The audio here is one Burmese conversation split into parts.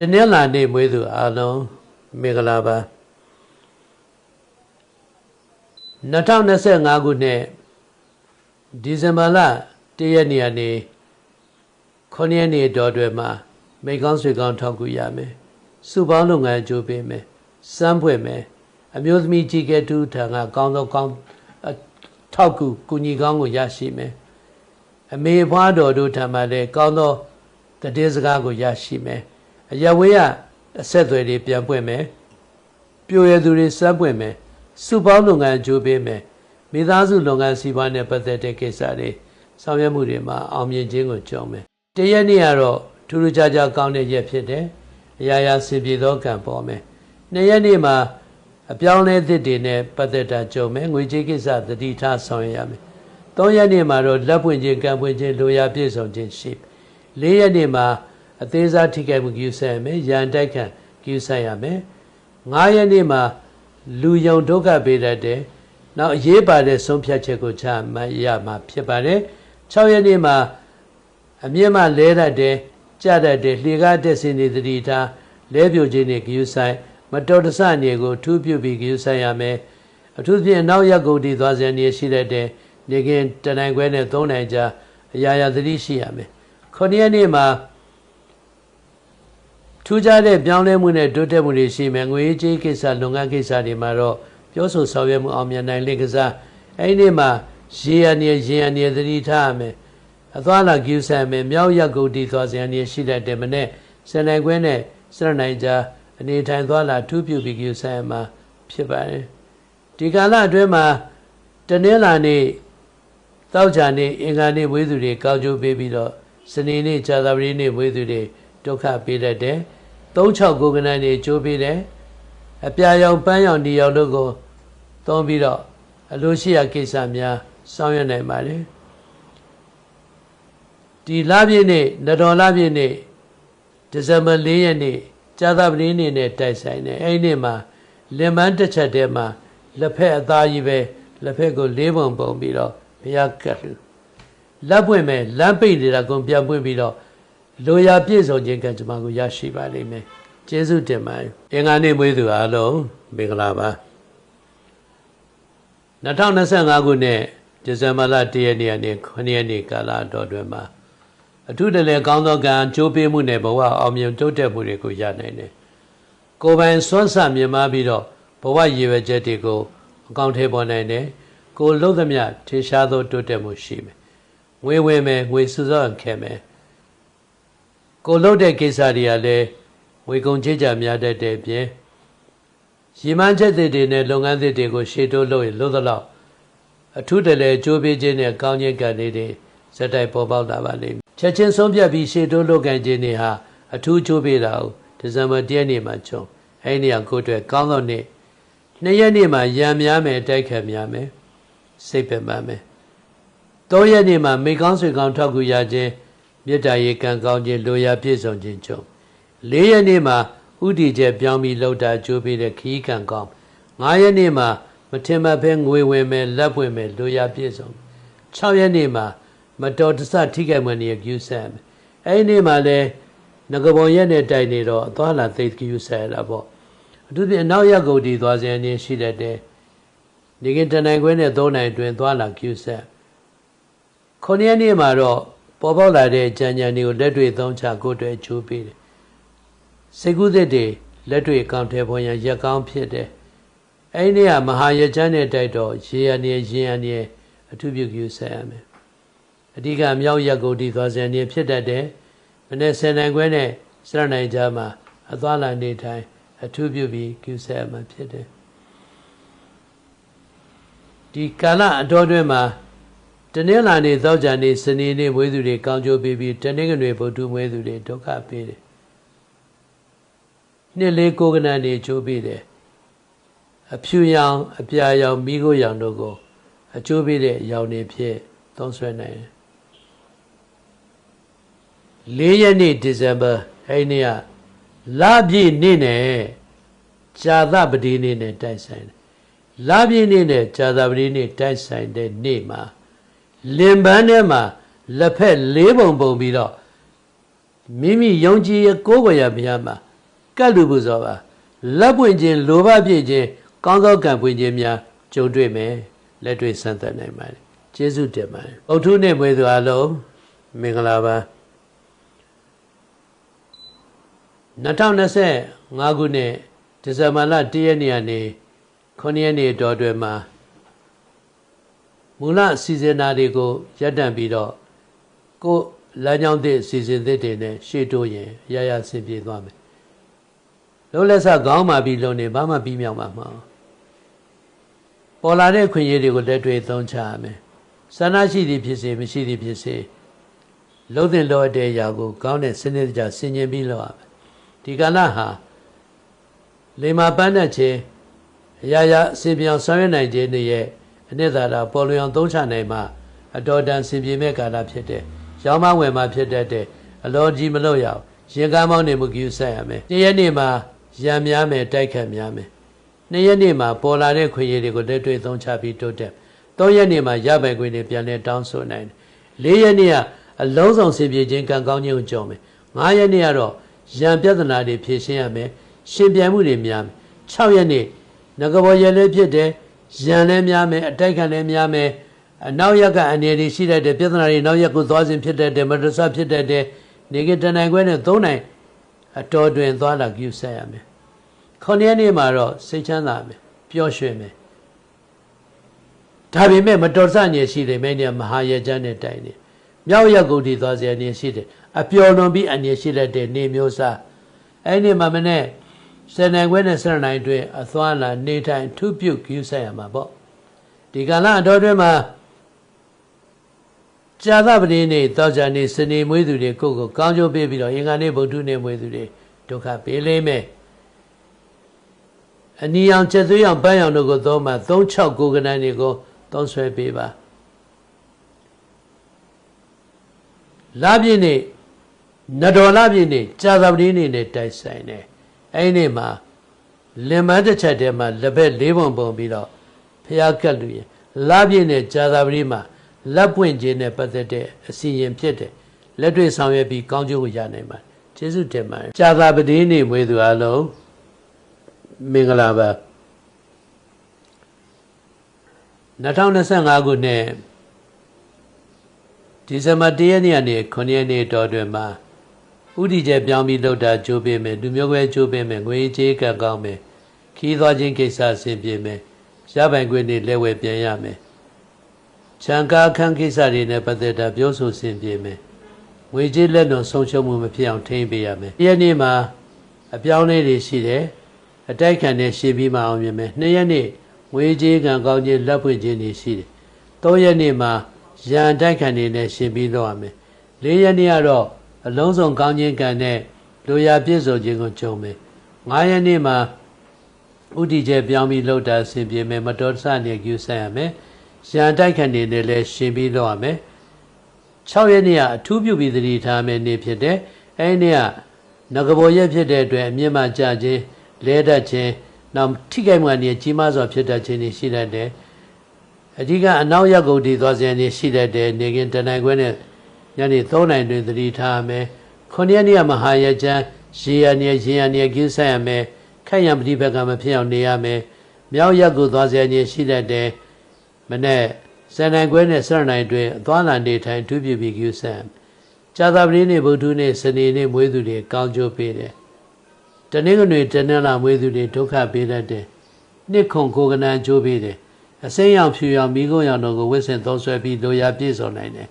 ဒီနေ့လာနေမွေးသူအားလုံးမင်္ဂလာပါ2025ခုနှစ်ဒီဇင်ဘာလ1ရက်နေ့ကနေ9ရက်နေ့တော်တွင်မှာမိကောင်းဆွေကောင်းထောက်ကူရမယ်စုပေါင်းလုပ်ငန်းကြိုးပေးမယ်စမ်းဖွင့်မယ်အမျိုးသမီးကြီးကဲတူထံကကောင်းသောကောင်းထောက်ကူကုညီကောင်းကိုရရှိမယ်အမေဘွားတော်တို့ထံမှလည်းကောင်းသောတည်င်းစကားကိုရရှိမယ် အယဝေးရအဆက်အသွယ်တွေပြန်ပွင့်မယ်ပြိုရသူတွေစမ်းပွင့်မယ်စုပေါင်းလုပ်ငန်းကြိုးပေးမယ်မိသားစုလုပ်ငန်းစီးပွားနဲ့ပတ်သက်တဲ့ကိစ္စတွေဆောင်ရွက်မှုတွေမှာအောင်မြင်ခြင်းကိုကြုံမယ်တရက်နေ့ကတော့ထူးထူးခြားခြားကောင်းတဲ့ရက်ဖြစ်တယ်အရာရာစင်ပြေသောကံပေါ်မယ်နှစ်ရက်နေ့မှာအပြောင်းလဲသစ်တွေနဲ့ပတ်သက်တာကြုံမယ်ငွေကြေးကိစ္စသတိထားဆောင်ရွက်ရမယ်သုံးရက်နေ့မှာတော့လက်ပွင့်ခြင်းကံပွင့်ခြင်းလိုရာပြည့်စုံခြင်းရှိလေးရက်နေ့မှာ အသေးစားထိခိုက်မှုကိစ္စရမယ်ရန်တိုက်ခံကိစ္စရမယ်ငါးရက်နေ့မှာလူယုံဒုက္ခပေးတတ်တယ်နောက်အရေးပါတဲ့ဆုံးဖြတ်ချက်ကိုချမှတ်ရမှာဖြစ်ပါတယ်6ရက်နေ့မှာအမြင့်မှလဲတတ်တယ်ကြတတ်တယ်လှေကားတက်စင်နေသတိထားလဲပြိုခြင်းနဲ့ဂယုဆိုင် မတော်တဆနေကိုထူးပြုပြီးဂယုဆိုင်ရမယ်အထူးဖြင့်နောက်ရက်ကုန်တည်သွားစရာနေရှိတတ်တယ်နေခင်တနိုင်ခွဲနဲ့၃နိုင်ကြာအရာရာသတိရှိရမယ်9ရက်နေ့မှာ ထူးခြားတဲ့ပြောင်းလဲမှုနဲ့တိုးတက်မှုတွေရှိမယ်ငွေကြေးကိစ္စလုပ်ငန်းကိစ္စတွေမှာတော့ပြောဆိုဆောင်ရွက်မှုအောင်မြင်နိုင်လေကစားအဲ့ဒီမှာရေရနေရေရနေသတိထားရမယ်အသွားလာကျူးဆန်မယ်မြောက်ရက်ကုန်တီသွားစရနေရှိတဲ့တမနဲ့စနေခွဲနဲ့စရနိုင်ကြားအနေထိုင်သွားလာထူးပြူပြီးကျူးဆန်မှာဖြစ်ပါတယ်ဒီကာလအတွင်းမှာတနင်္လာနေ့တောက်ကြနေ့အင်္ဂါနေ့ဝေးသူတွေကောက်ကျိုးပေးပြီးတော့စနေနေ့ဇာတာပတိနေ့ဝေးသူတွေဒုက္ခပေးတတ်တယ် 36ကိုကနန်းနေကြိုးပေးတယ်အပြာရောင်ပန်းရောင်ဒီရောင်တို့ကိုသုံးပြီးတော့အလိုရှိရာကိစ္စများဆောင်ရွက်နိုင်ပါတယ်ဒီလပြည့်နေ့နတော်လပြည့်နေ့ဒီဇင်ဘာ4ရက်နေ့ကြာသပတေးနေ့နဲ့တိုက်ဆိုင်တယ်အဲ့ဒီနေ့မှာလင်မန်းတစ်ချက်တည်းမှာလက်ဖက်အသားကြီးပဲလက်ဖက်ကိုလေးပုံပုံပြီးတော့ဘုရားကတ်လူလက်ပွင့်မဲ့လမ်းပိတ်နေတာကုန်ပြန်ပွင့်ပြီးတော့ လိုရာပြည့်စုံခြင်းကံကြမ္မာကိုရရှိပါလိမ့်မယ်ကျေးဇူးတင်ပါတယ်အင်္ဂါနေ့မွေးသူအားလုံးမင်္ဂလာပါ2025ခုနှစ်ဒီဇင်ဘာလ1ရက်နေ့ကနေ9ရက်နေ့ကာလတော်တွင်မှာအထူးတလဲကောင်းသောကံကြိုးပေးမှုနဲ့ဘဝအောင်မြင်တိုးတက်မှုတွေကိုရနိုင်တယ်ကိုယ်ပိုင်စွမ်းဆမြင်မပြီးတော့ဘဝရည်ရွယ်ချက်တွေကိုအကောင့်ထဲပေါ်နိုင်တယ်ကိုလှုပ်သမျှထေရှားသောတိုးတက်မှုရှိမယ်ငွေဝင်မယ်ငွေစုစောခဲမယ် ကိုလှုပ်တဲ့ကိစ္စတွေကလည်းဝေကုံချေကြများတတ်တဲ့ပြင်ရီမန်းချက်တွေနဲ့လုပ်ငန်းတွေတွေကိုရှေ့တိုးလို့ရလို့သလောက်အထူးတလဲကြိုးပေးခြင်းနဲ့ကောင်းခြင်းကံတွေဇက်တိုက်ပေါ်ပေါက်လာပါလိမ့်မယ်ချက်ချင်းဆုံးဖြတ်ပြီးရှေ့တိုးလုပ်ကံခြင်းတွေဟာအထူးကြိုးပေးတာကိုဒီဇင်ဘာ၁ရက်နေ့မှာကျုံအဲ့ဒီကကိုအတွက်ကောင်းသောနေ့နှစ်ရက်နေ့မှာရံများမယ်တိုက်ခတ်များမယ်စိတ်ပင်ပန်းမယ်သုံးရက်နေ့မှာမိကောင်းဆွေကောင်းထောက်ကူရခြင်း မေတ္တာရေကံကောင်းခြင်းလိုရာပြည့်စုံခြင်းကျုံ၄ရက်နေ့မှာဥတီချက်ပြောင်းပြီးလှုပ်တာကြိုးပေးတဲ့ခီးကံကောင်း၅ရက်နေ့မှာမထင်မှတ်ဖဲငွေဝင်မယ်လက်ပွင့်မယ်လိုရာပြည့်စုံ6ရက်နေ့မှာမတော်တဆထိခိုက်မှနေကျူးဆန်အဲ့ဒီနေ့မှာလဲငကပုံရက်နဲ့တိုက်နေတော့အသွားလာသိကျူးဆန်လာပေါ့အထူးဖြင့်အနောက်ရက်ကုန်ဒီသွားစရာနေရှိတတ်တယ်နေကင်တနိုင်ခွဲနဲ့၃နိုင်တွင်သွားလာကျူးဆန်ခုနှစ်ရက်နေ့မှာတော့ ပေါ်ပေါက်လာတဲ့ကြံကြံတွေကိုလက်တွေသုံးချကိုယ်တွေချိုးပေးတယ်စိတ်ကူးသစ်တွေလက်တွေကောင်းထဲပေါ်ရန်ရက်ကောင်းဖြစ်တယ်အဲ့ဒီကမဟာရချမ်းနဲ့တိုက်တော့ရေရနေရင်ရနေအထုပြုကျူဆက်ရမယ်အဓိကမြောက်ရက်ကိုဒီသွားစံနေဖြစ်တတ်တယ်မနေ့ဆယ်နိုင်ခွဲနဲ့စရနိုင်ကြမှာအသွားလာနေထိုင်အထုပြုပြီးကျူဆက်ရမှာဖြစ်တယ်ဒီကာလအတော်တွင်မှာတ နင်္လာနေ့သောကြာနေ့စနေနေ့မွေးသူတွေကောင်းကျိုးပေးပြီးတနင်္ဂနွေဗုဒ္ဓမွေးသူတွေဒုက္ခပေးတယ်နှစ်လေးကိုကနန်နေချိုးပေးတယ်အဖြူရောင်အပြာရောင်မိခိုးရောင်တို့ကိုအချိုးပေးတဲ့ရောင်တွေဖြစ်သုံးဆွဲနိုင်တယ်၄ရက်နေ့ဒီဇင်ဘာအဲ့နေ့ကလပြည့်နေ့နဲ့ဇာသပတိနေ့နဲ့တိုက်ဆိုင်တယ်လပြည့်နေ့နဲ့ဇာသပတိနေ့တိုက်ဆိုင်တဲ့နေ့မှာ လင်ပန်းထဲမှာလက်ဖက်လေးပုံပုံပြီးတော့မိမိယုံကြည်ရကိုးကွယ်ရဘုရားမှာကတ်လူပူဇော်ပါလက်ပွင့်ခြင်းလိုဘပြည့်ခြင်းကောင်းသောကံပွင့်ခြင်းများကြုံတွေ့မယ်လက်တွေ့ဆန်းသက်နိုင်ပါတယ်ကျေးဇူးတင်ပါတယ်အုတ်ထုနဲ့မွေးသူအလုံးမင်္ဂလာပါ2025ခုနှစ်ဒီဇင်ဘာလ1ရက်နေ့ကနေ9ရက်နေ့တော်တွင်မှာ မူလစီစဉ်တာတွေကိုရပ်တန့်ပြီးတော့ကိုလမ်းကြောင်းသစ်စီစဉ်သစ်တွေနဲ့ရှေ့တိုးရင်ရရဆင်ပြေသွားမယ်လုံးလက်ဆခေါင်းမာပြီးလုံးနေဘာမှပြီးမြောက်မှာမဟုတ်ပေါ်လာတဲ့ခွင့်ရည်တွေကိုလက်တွေ့သုံးချရမယ်ဆန္ဒရှိသည်ဖြစ်စေမရှိသည်ဖြစ်စေလုံးတဲ့လောတဲ့အရာကိုကောင်းတဲ့စနစ်တကျဆင်ခြင်ပြီးလုပ်ရမယ်ဒီကဏ္ဍဟာလေမာပန်းတဲ့ခြင်းအရာရာအစဉ်ပြောင်းဆောင်ရွက်နိုင်ခြင်းတွေရဲ့ အနှစ်သာရပေါ်လွင်အောင်သုံးချနိုင်မှအတော်တန်ဆင်ပြေမဲ့ကာလဖြစ်တဲ့ရောင်းမဝယ်မှာဖြစ်တဲ့အလောကြီးမလို့ရအောင်ရင်ကားမောင်းနေမှုကြည့်ဆက်ရမယ်။နေ့ရက်နေ့မှာရံများမယ်တိုက်ခတ်များမယ်။နေ့ရက်နေ့မှာပေါ်လာတဲ့ခွင့်ရည်တွေကိုလက်တွေ့သုံးချပြီးတိုးတက်။သုံးရက်နေ့မှာရပိုင်ခွင့်တွေပြန်လဲတောင်းဆိုနိုင်တယ်။လေးရက်နေ့ကအလုံးစုံဆင်ပြေခြင်းကံကောင်းခြင်းကိုကြုံမယ်။ငါးရက်နေ့ကတော့ရံပြဿနာတွေဖြေရှင်းရမယ်။ရှင်ပြန်မှုတွေများမယ်။6ရက်နေ့ငကဘောရက်လေးဖြစ်တယ်။ ရန်လည်းများမယ်အတိုက်ခံလည်းများမယ်အနောက်ရက်ကအန္တရာယ်ရှိတတ်တယ်ပြဿနာတွေနောက်ရက်ကိုသွားစဉ်ဖြစ်တတ်တယ်မတဆဖြစ်တတ်တယ်နေကတနိုင်ခွဲနဲ့သုံးနိုင်အတော်တွင်သွားလာကြည့်ဆက်ရမယ်ခုနှစ်ရက်နေ့မှာတော့စိတ်ချမ်းသာမယ်ပျော်ရွှင်မယ်ဒါပေမဲ့မတော်ဆညင်ရှိတယ်မင်းကမဟာရကြမ်းနဲ့တိုင်တယ်မြောက်ရက်ကုန်တီသွားစရာနေရှိတယ်အပျော်လွန်ပြီးအန္တရာယ်ရှိတတ်တယ်နေမျိုးစားအဲ့ဒီမှာမနေ့ စနေနိုင်ခွဲနဲ့စရနိုင်တွင်အသွားလာနေထိုင်ထုပြုတ်ကြည့်ဆက်ရမှာပေါ့ဒီကလာအတော်တွင်မှာကြာသပတေးနေ့တောကြနေ့စနေမွေးသူတွေကိုကိုကောင်းကျိုးပေးပြီးတော့အင်္ဂါနေ့ဗုဒ္ဓနေ့မွေးသူတွေဒုက္ခပေးလိမ့်မယ်အနီအောင်ချက်သွေးအောင်ပန်းအောင်တို့ကိုသုံးမှ36ကိုကနန်းတွေကိုသုံးဆွဲပေးပါလာပြည့်နေ့နတော်လာပြည့်နေ့ကြာသပတေးနေ့နဲ့တိုက်ဆိုင်တယ် အဲ့ဒီနေ့မှာလင်မန်းတစ်ချက်တည်းမှာလက်ဘက်၄ပုံပုံပြီးတော့ဖျားကတ်လူရင်လာပြည့်နေ့ကြာသပတေးမှာလက်ပွင့်ခြင်းနဲ့ပတ်သက်တဲ့အစီရင်ဖြစ်တယ်လက်တွေ့ဆောင်ရွက်ပြီးကောင်းကျိုးကိုရနိုင်ပါတယ်ကျေးဇူးတင်ပါတယ်ကြာသာပတိနေ့မွေးသူအလုံးမင်္ဂလာပါ2025ခုနှစ်ဒီဇင်ဘာ1ရက်နေ့ကနေ9ရက်နေ့တော်တွင်မှာ ဥတီကျပြောင်းပြီးလှုပ်တာကြိုးပေးမယ်လူမျိုးပဲကြိုးပေးမယ်ငွေကြေးကကောင်းမယ်ခီးသွားခြင်းကိစ္စဆင်ပြေမယ်ရပိုင်ခွင့်တွေလက်ဝဲပြန်ရမယ်ခြံကားခန်းကိစ္စတွေနဲ့ပတ်သက်တာပြောဆိုဆင်ပြေမယ်ငွေကြေးလက်တော်ဆုံးရှုံးမှုမဖြစ်အောင်ထိန်းပေးရမယ်။ရက်နေ့မှာအပြောင်းလဲတွေရှိတယ်။အတိုက်ခံနဲ့ရှင်းပြီးမှအောင်မြင်မယ်။နှစ်ရက်နေ့ငွေကြေးကံကောင်းခြင်းလက်ဖွင့်ခြင်းတွေရှိတယ်။သုံးရက်နေ့မှာရန်တိုက်ခံတွေနဲ့ရှင်းပြီးတော့ရမယ်။လေးရက်နေ့ကတော့ အလုံးစုံကောင်းခြင်းကံနဲ့လူရပြည့်စုံခြင်းကိုကြုံမယ်။ငါးရက်နေ့မှာဥတီကျပြောင်းပြီးလှုပ်တာဆင်ပြေမယ်မတော်တဆနေကျူးဆိုင်ရမယ်။ရန်တိုက်ခံနေနဲ့လည်းရှင်ပြီးတော့ရမယ်6ရက်နေ့ကအထူးပြုပြီးသတိထားမယ်နေ့ဖြစ်တယ်အဲဒီနေ့ကငကဘောရက်ဖြစ်တဲ့အတွက်အမြင့်မှကြခြင်းလဲတတ်ခြင်းနောက်ထိခိုက်မှနေကြီးမားစွာဖြစ်တတ်ခြင်းတွေရှိတတ်တယ်အဓိကအနောက်ရက်ကုန်တည်သွားစဉ်နေရှိတတ်တယ်နေကင်တနိုင်ခွဲနဲ့ ညနေ3နိုင်တွင်သတိထားမယ်9ရက်နေ့ကမဟာရကျမ်းရေရနေရေရနေကိစ္စရမယ်ခက်ရံပฏิဘက်ကမဖြစ်အောင်နေရမယ်မြောက်ရက်ကိုသွားစဉ်နေရှိတတ်တယ်မနေ့စံနိုင်ခွဲနဲ့စရနိုင်တွင်အသွားလာနေထိုင်ထူးပြပြီးကျူဆန်ကြာသပတေးနေ့ဗုဒ္ဓနေ့စနေနေ့မွေးသူတွေကောင်းကျိုးပေးတယ်တနေ့ကနေ့တနေ့လာမွေးသူတွေဒုက္ခပေးတတ်တယ်နှစ်ခုကိုကနန်ကျိုးပေးတယ်အစိမ်းရောင်ဖြူရောင်မိကုံးရောင်တို့ကိုဝစ်ဆင်သုံးဆွဲပြီးလိုရာပြည့်စုံနိုင်တယ်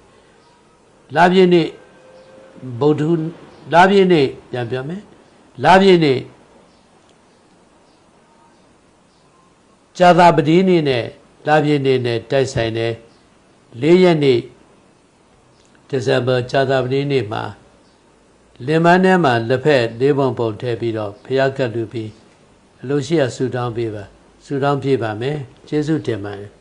လာပြည့်နေ့ဗုဒ္ဓလာပြည့်နေ့ပြန်ပြောမယ်လာပြည့်နေ့ကြာသပတေးနေ့နဲ့လပြည့်နေ့နဲ့တိုက်ဆိုင်တဲ့၄ရက်နေ့ဒီဇင်ဘာကြာသပတေးနေ့မှာလင်မန်းထဲမှာလက်ဖက်လေးပုံပုံထည့်ပြီးတော့ဖျားကတ်လူပြီးအလိုရှိရဆူတောင်းပေးပါဆူတောင်းပြပါမယ်ကျေးဇူးတင်ပါတယ်